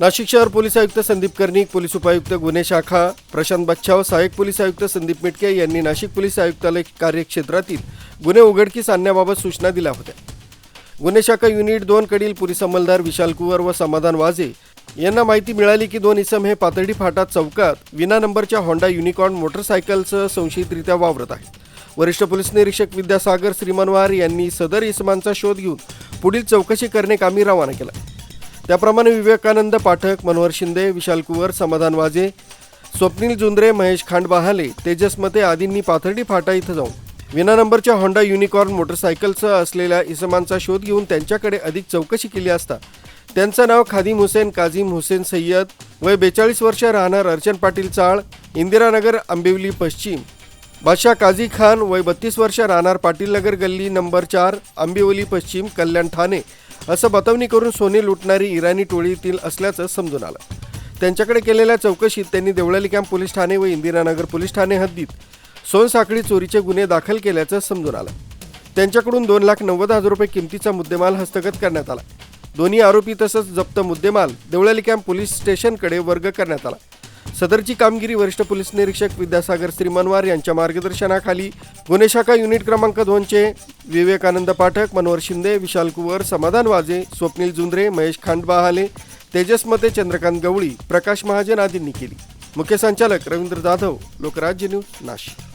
नाशिक शहर पोलीस आयुक्त संदीप कर्णिक पोलीस उपायुक्त गुन्हे शाखा प्रशांत बच्छाव सहाय्यक पोलीस आयुक्त संदीप मिटके यांनी नाशिक पोलीस आयुक्तालय कार्यक्षेत्रातील गुन्हे उघडकीस आणण्याबाबत सूचना दिल्या होत्या. गुन्हे शाखा युनिट दोन कडील पोलीस अंमलदार विशाल कुवर व समाधान वाजे यांना माहिती मिळाली की दोन इसम हे पातळी फाटा चौकात विना नंबरच्या होंडा युनिकॉर्न मोटरसायकलसह संशयितरित्या वावरत आहेत. वरिष्ठ पोलीस निरीक्षक विद्यासागर श्रीमनवार यांनी सदर इसमांचा शोध घेऊन पुढील चौकशी करणे कामी रवाना केला त्याप्रमाणे विवेकानंद पाठक मनोहर शिंदे विशाल कुवर समाधान वाजे स्वप्नील जुंद्रे महेश खांडबहाले तेजस आदींनी पाथर्डी फाटा इथं जाऊन विना नंबरच्या होंडा युनिकॉर्न मोटरसायकलसह असलेल्या इसमांचा शोध घेऊन त्यांच्याकडे अधिक चौकशी केली असता त्यांचं नाव खादिम हुसेन काझिम हुसेन सय्यद वय बेचाळीस वर्ष राहणार अर्चन पाटील चाळ इंदिरानगर आंबिवली पश्चिम. बादशाह काझी खान वय बत्तीस वर्ष राहणार पाटील नगर गल्ली नंबर चार आंबिवली पश्चिम कल्याण ठाणे. असं बतावणी करून सोने लुटणारी इराणी टोळीतील असल्याचं समजून आलं. त्यांच्याकडे केलेल्या चौकशीत त्यांनी देवळाली कॅम्प पोलीस ठाणे व इंदिरानगर पोलीस ठाणे हद्दीत सोनसाखळी चोरीचे गुन्हे दाखल केल्याचं समजून आलं. त्यांच्याकडून दोन लाख नव्वद हजार रुपये किमतीचा मुद्देमाल हस्तगत करण्यात आला. दोन्ही आरोपी तसंच जप्त मुद्देमाल देवळाली कॅम्प पोलीस स्टेशनकडे वर्ग करण्यात आला. सदरची कामगिरी वरिष्ठ पोलीस निरीक्षक विद्यासागर श्रीमनवार यांच्या मार्गदर्शनाखाली गुन्हे शाखा युनिट क्रमांक दोनचे विवेकानंद पाठक मनोहर शिंदे विशाल कुवर समाधान वाजे स्वप्नील जुंद्रे महेश खांडबाहाले तेजस मते चंद्रकांत गवळी प्रकाश महाजन आदींनी केली. मुख्य संचालक रवींद्र जाधव लोकराज्य न्यूज नाशिक.